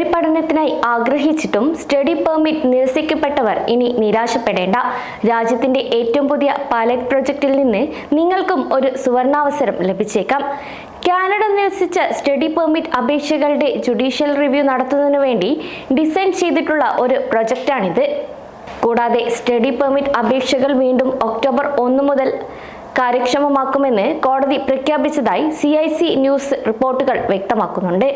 Study പഠനത്തിനായി ആഗ്രഹിച്ചിട്ടും study permit നിരസിക്കപ്പെട്ടവർ ഇനി നിരാശപ്പെടേണ്ട. രാജ്യത്തിന്റെ ഏറ്റവും പുതിയ പൈലറ്റ് പ്രൊജക്റ്റിൽ നിന്ന് നിങ്ങൾക്കും ഒരു സുവർണാവസരം ലഭിച്ചേക്കാം. കാനഡ നിരസിച്ച സ്റ്റഡി പെർമിറ്റ് അപേക്ഷകളുടെ ജുഡീഷ്യൽ റിവ്യൂ നടത്തുന്നതിനു വേണ്ടി ഡിസൈൻ ചെയ്തിട്ടുള്ള ഒരു പ്രൊജക്റ്റാണിത്. കൂടാതെ സ്റ്റഡി പെർമിറ്റ് അപേക്ഷകൾ വീണ്ടും ഒക്ടോബർ ഒന്ന് മുതൽ കാര്യക്ഷമമാക്കുമെന്ന് കോടതി പ്രഖ്യാപിച്ചതായി സി ഐ സി ന്യൂസ് റിപ്പോർട്ടുകൾ വ്യക്തമാക്കുന്നുണ്ട്.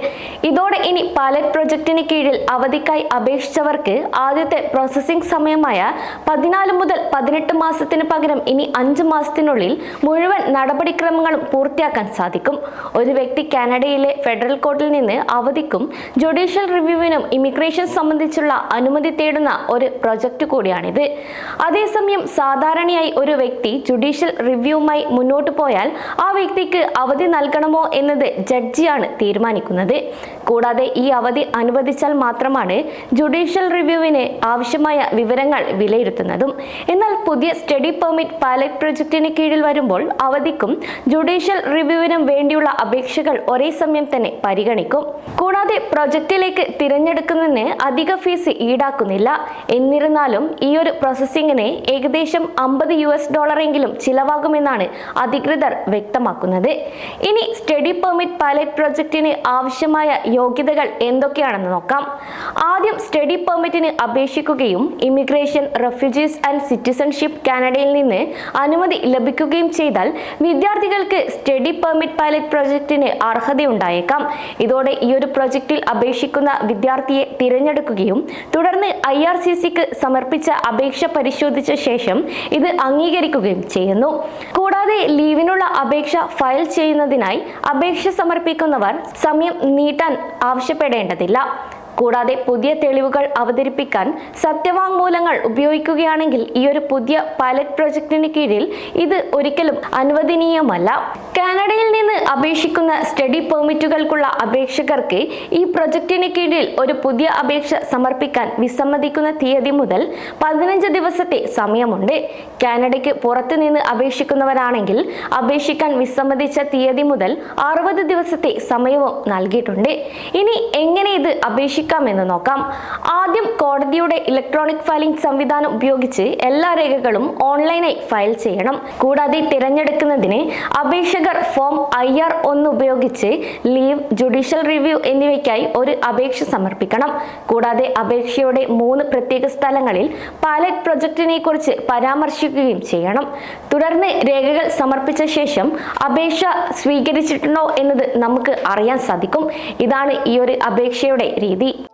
ഇതോടെ ഇനി പൈലറ്റ് പ്രൊജക്ടിന് കീഴിൽ അവധിക്കായി അപേക്ഷിച്ചവർക്ക് ആദ്യത്തെ പ്രോസസ്സിംഗ് സമയമായ പതിനാല് മുതൽ പതിനെട്ട് മാസത്തിന് പകരം ഇനി അഞ്ച് മാസത്തിനുള്ളിൽ മുഴുവൻ നടപടിക്രമങ്ങളും പൂർത്തിയാക്കാൻ സാധിക്കും. ഒരു വ്യക്തി കാനഡയിലെ ഫെഡറൽ കോർട്ടിൽ നിന്ന് അവധിക്കും ജുഡീഷ്യൽ റിവ്യൂവിനും ഇമിഗ്രേഷൻ സംബന്ധിച്ചുള്ള അനുമതി തേടുന്ന ഒരു പ്രൊജക്ട് കൂടിയാണിത്. അതേസമയം സാധാരണയായി ഒരു വ്യക്തി ജുഡീഷ്യൽ റിവ്യൂവുമായി മുന്നോട്ട് പോയാൽ ആ വ്യക്തിക്ക് അവധി നൽകണമോ എന്നത് ജഡ്ജിയാണ് തീരുമാനിക്കുന്നത്. കൂടാതെ ഈ അവധി അനുവദിച്ചാൽ മാത്രമാണ് ജുഡീഷ്യൽ റിവ്യൂവിന് ആവശ്യമായ വിവരങ്ങൾ വിലയിരുത്തുന്നതും. എന്നാൽ പുതിയ സ്റ്റഡി പെർമിറ്റ് പൈലറ്റ് പ്രൊജക്ടിന് കീഴിൽ വരുമ്പോൾ അവധിക്കും ജുഡീഷ്യൽ റിവ്യൂവിനും വേണ്ടിയുള്ള അപേക്ഷകൾ ഒരേ സമയം തന്നെ പരിഗണിക്കും. കൂടാതെ പ്രൊജക്റ്റിലേക്ക് തിരഞ്ഞെടുക്കുന്നതിന് അധിക ഫീസ് ഈടാക്കുന്നില്ല. എന്നിരുന്നാലും ഈ ഒരു പ്രോസസ്സിങ്ങിന് ഏകദേശം അമ്പത് യു എസ് ഡോളറെങ്കിലും ചിലവാകുമെന്നാണ് അധികൃതർ വ്യക്തമാക്കുന്നത്. ഇനി സ്റ്റഡി പെർമിറ്റ് പൈലറ്റ് പ്രൊജക്ടിന് ആവശ്യമായ യോഗ്യതകൾ എന്തൊക്കെയാണെന്ന് നോക്കാം. ആദ്യം സ്റ്റഡി പെർമിറ്റിന് അപേക്ഷിക്കുകയും ഇമിഗ്രേഷൻ റെഫ്യൂജീസ് ആൻഡ് സിറ്റിസൺഷിപ്പ് കാനഡയിൽ നിന്ന് അനുമതി ലഭിക്കുകയും ചെയ്താൽ വിദ്യാർത്ഥികൾക്ക് സ്റ്റഡി പെർമിറ്റ് പൈലറ്റ് പ്രൊജക്ടിന് അർഹതയുണ്ടായേക്കാം. ഇതോടെ ഈ ഒരു പ്രൊജക്ടിൽ അപേക്ഷിക്കുന്ന വിദ്യാർത്ഥിയെ തിരഞ്ഞെടുക്കുകയും തുടർന്ന് ഐ ആർ സി സിക്ക് സമർപ്പിച്ച അപേക്ഷ പരിശോധിച്ച ശേഷം ഇത് അംഗീകരിക്കുകയും ചെയ്യുന്നു. കൂടാതെ ലീവിനുള്ള അപേക്ഷ ഫയൽ ചെയ്യുന്നതിനായി അപേക്ഷ സമർപ്പിക്കുന്നവർ സമയം നീട്ടാൻ ആവശ്യപ്പെടേണ്ടതില്ല. കൂടാതെ പുതിയ തെളിവുകൾ അവതരിപ്പിക്കാൻ സത്യവാങ്മൂലങ്ങൾ ഉപയോഗിക്കുകയാണെങ്കിൽ ഈ ഒരു പുതിയ പൈലറ്റ് പ്രൊജക്ടിന് കീഴിൽ ഇത് ഒരിക്കലും അനുവദനീയമല്ല. കാനഡയിൽ നിന്ന് അപേക്ഷിക്കുന്ന സ്റ്റഡി പെർമിറ്റുകൾക്കുള്ള അപേക്ഷകർക്ക് ഈ പ്രൊജക്ടിന് കീഴിൽ ഒരു പുതിയ അപേക്ഷ സമർപ്പിക്കാൻ വിസമ്മതിക്കുന്ന തീയതി മുതൽ പതിനഞ്ച് ദിവസത്തെ സമയമുണ്ട്. കാനഡയ്ക്ക് പുറത്തു നിന്ന് അപേക്ഷിക്കുന്നവരാണെങ്കിൽ അപേക്ഷിക്കാൻ വിസമ്മതിച്ച തീയതി മുതൽ അറുപത് ദിവസത്തെ സമയവും നൽകിയിട്ടുണ്ട്. ഇനി എങ്ങനെ ഇത് അപേക്ഷിക്കാമെന്ന് നോക്കാം. ആദ്യം കോടതിയുടെ ഇലക്ട്രോണിക് ഫയലിംഗ് സംവിധാനം ഉപയോഗിച്ച് എല്ലാ രേഖകളും ഓൺലൈനായി ഫയൽ ചെയ്യണം. കൂടാതെ തിരഞ്ഞെടുക്കുന്നതിന് അപേക്ഷകർ ഫോം ഐ ആർ ഒന്ന് ഉപയോഗിച്ച് ലീവ് ജുഡീഷ്യൽ റിവ്യൂ എന്നിവയ്ക്കായി ഒരു അപേക്ഷ സമർപ്പിക്കണം. കൂടാതെ അപേക്ഷയുടെ മൂന്ന് പ്രത്യേക സ്ഥലങ്ങളിൽ പൈലറ്റ് പ്രൊജക്ടിനെ കുറിച്ച് പരാമർശിക്കുകയും ചെയ്യണം. തുടർന്ന് രേഖകൾ സമർപ്പിച്ച ശേഷം അപേക്ഷ സ്വീകരിച്ചിട്ടുണ്ടോ എന്നത് നമുക്ക് അറിയാൻ സാധിക്കും. ഇതാണ് ഈ ഒരു അപേക്ഷയുടെ രീതി.